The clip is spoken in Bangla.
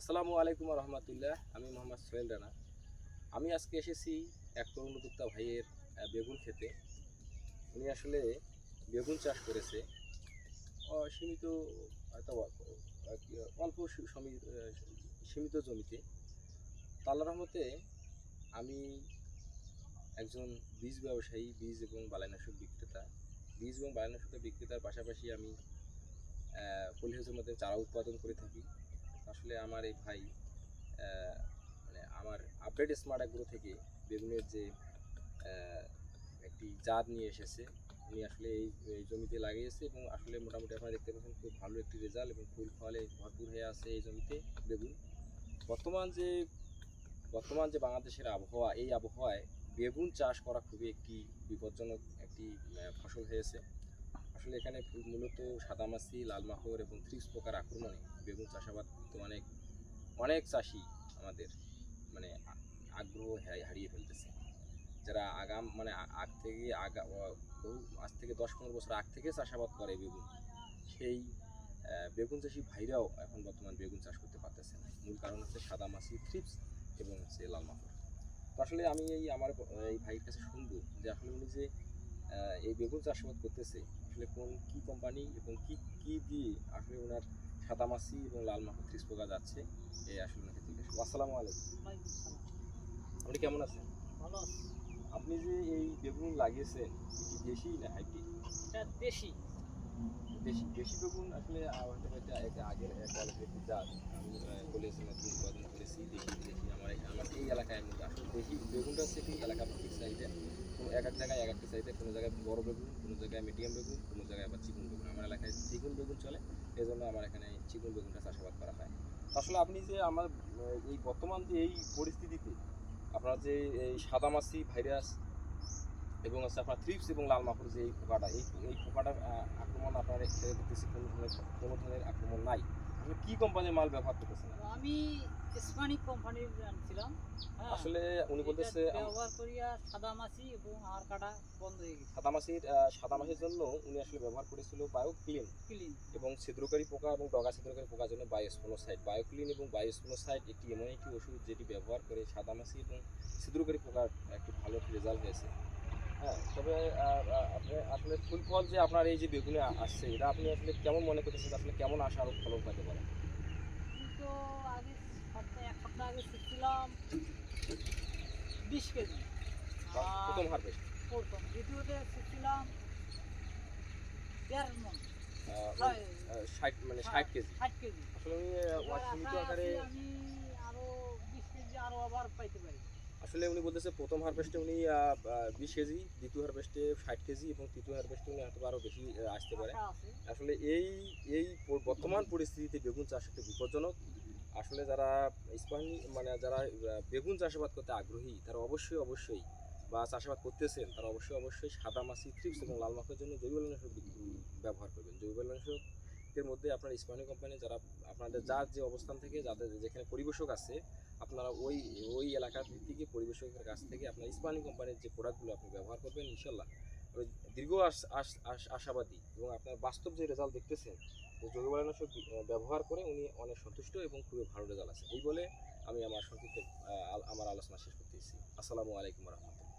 আসসালামু আলাইকুম রহমতুল্লাহ, আমি মোহাম্মদ সোহেল রানা। আমি আজকে এসেছি এক তরুণ উদ্যোক্তা ভাইয়ের বেগুন খেতে। উনি আসলে বেগুন চাষ করেছে। সীমিত হয়তো অল্প সীমিত জমিতে। তো আল্লাহ রহমতে আমি একজন বীজ ব্যবসায়ী, বীজ এবং বালাইনাশক বিক্রেতা। বীজ এবং বালাইনাশকের বিক্রেতার পাশাপাশি আমি পলিহাউসের মধ্যে চারা উৎপাদন করে থাকি। আসলে আমার এই ভাই মানে আমার আপডেট স্মার্ট অ্যাগ্রো থেকে বেগুনের যে একটি জাত নিয়ে এসেছে, উনি আসলে এই এই জমিতে লাগিয়েছে এবং আসলে মোটামুটি আপনারা দেখতে পাচ্ছেন খুব ভালো একটি রেজাল্ট এবং ফুল ফলে ভরপুর হয়ে আছে এই জমিতে বেগুন। বর্তমান যে বর্তমান যে বাংলাদেশের আবহাওয়া, এই আবহাওয়ায় বেগুন চাষ করা খুবই একটি বিপজ্জনক একটি ফসল হয়েছে। আসলে এখানে মূলত সাদামাছি লাল মাকড় এবং থ্রিপস পোকার আক্রমণে বেগুন চাষাবাদ তো অনেক অনেক চাষি আমাদের মানে আগ্রহ হারিয়ে- ফেলতেছে। যারা আগাম মানে আগ থেকে আগা আজ থেকে দশ পনেরো বছর আগ থেকে চাষাবাদ করে বেগুন। সেই বেগুন চাষি ভাইরাও এখন বর্তমান বেগুন চাষ করতে পারতেছে না। মূল কারণ হচ্ছে সাদা সাদামাছি থ্রিপস এবং হচ্ছে লাল মাকড় তো আসলে আমি এই আমার এই ভাইয়ের কাছে শুনব যে আসলে উনি যে এই বেগুন চাষাবাদ করতেছে আসলে কোন কি কোম্পানি এবং কি কি দিয়ে আসলে ওনার সাদামাছি এবং লাল মাকড় পোকা যাচ্ছে এই আসলে ওনাকে জিজ্ঞেস। আসসালামু আলাইকুম। আপনি কেমন আছেন? ভালো আছি। আপনি যে এই বেগুন লাগিয়েছেন এটি দেশি না হাইব্রিড? এটা দেশি। দেশি দেশি বেগুন আসলে হয়তো হয়তো আগের কোয়ালিটির একটি আমি বলেছি নতুন উৎপাদন করেছি, দেশি দেশি, আমার আমার এই এলাকায় মধ্যে আসলে দেশি বেগুনটা হচ্ছে কি এলাকা ভিত্তিক চাহিদা কোনো এক এক জায়গায়, এক একটা চাহিদা কোনো জায়গায় বড় বেগুন, কোনো জায়গায় মিডিয়াম বেগুন, কোনো জায়গায় আবার চিকুন বেগুন। আমার এলাকায় চিকুন বেগুন চলে এই জন্য আমার এখানে চিকুন বেগুনটা চাষাবাদ করা হয়। আসলে আপনি যে আমার এই বর্তমান যে এই পরিস্থিতিতে, আপনার যে এই সাদামাছি ভাইরাস এবং হচ্ছে আপনার থ্রিপস এবং লাল মাকড় যে এই পোকাটা এই এই পোকাটার আক্রমণ আপনার দেখতেছি কোনো ধরনের কোনো ধরনের আক্রমণ নাই। আসলে কি কোম্পানির মাল ব্যবহার করতেছেন? আমি স্পানিক কোম্পানির আনছিলাম। হ্যাঁ, আসলে উনি বলতেছে ব্যবহার করিয়া সাদা মাছি এবং আর কাটা বন্ধ হয়ে গেছে। সাদামাছির আহ, সাদামাছির জন্য উনি আসলে ব্যবহার করেছিল বায়ো ক্লিন ক্লিন এবং ছিদ্রকারী পোকা এবং ডগা ছিদ্রকারী পোকার জন্য বায়োস্পোনোসাইড বায়োক্লিন এবং বায়োস্পোনোসাইড একটি এমন একটি ওষুধ যেটি ব্যবহার করে সাদা মাছি এবং ছিদ্রকারী পোকার একটি ভালো রেজাল্ট হয়েছে। হ্যাঁ তবে আপনি আসলে ফুল ফল যে আপনার এই যে বেগুনে আসছে এটা আপনি আসলে কেমন মনে করতেছেন? আসলে কেমন আশা আরও ফলন পাইতে পারেন? কিন্তু আগে সপ্তাহে এক সপ্তাহ আগে শিখছিলাম বিশ কেজি। প্রথম হারভেস্ট প্রথম দ্বিতীয়তে শিখছিলাম দেড় মন। ষাট মানে ষাট কেজি। ষাট কেজি। আসলে উনি আহ, এবার সীমিত আশায় আকারে আছি আমি আরও বিশ কেজি আরও আবার পাইতে পারি। আসলে উনি বলতেছে প্রথম হারভেস্টে উনি বিশ কেজি দ্বিতীয় হারভেস্টে ষাট কেজি এবং তৃতীয় হারভেস্টে উনি হয়তো আরও বেশি আসতে পারে। আসলে এই এই বর্তমান পরিস্থিতিতে বেগুন চাষ একটু বিপজ্জনক। আসলে যারা ইস্পানি মানে যারা বেগুন চাষাবাদ করতে আগ্রহী তারা অবশ্যই অবশ্যই বা চাষাবাদ করতেছেন তারা অবশ্যই অবশ্যই সাদা মাছি থ্রিপস এবং লাল মাছের জন্য জৈবনাশক ব্যবহার করবেন। জৈবনাশকের মধ্যে আপনার ইস্পানি কোম্পানি যারা আপনাদের যার যে অবস্থান থেকে, যাদের যেখানে পরিবেশক আছে, আপনারা ওই ওই এলাকার ভিত্তিকে পরিবেশকের কাছ থেকে আপনার ইস্পানি কোম্পানির যে প্রোডাক্টগুলো আপনি ব্যবহার করবেন, ইনশাল্লাহ। দীর্ঘ আশ- আশ- আশ- আশাবাদী এবং আপনার বাস্তব যে রেজাল্ট দেখতেছেন বি- ব্যবহার করে উনি অনেক সন্তুষ্ট এবং খুবই ভালো রেজাল্ট আছে। এই বলে আমি আমার সংক্ষিপ্ত আমার আলোচনা শেষ করতেছি। আসসালামু আলাইকুম রহমতুল্লাহ।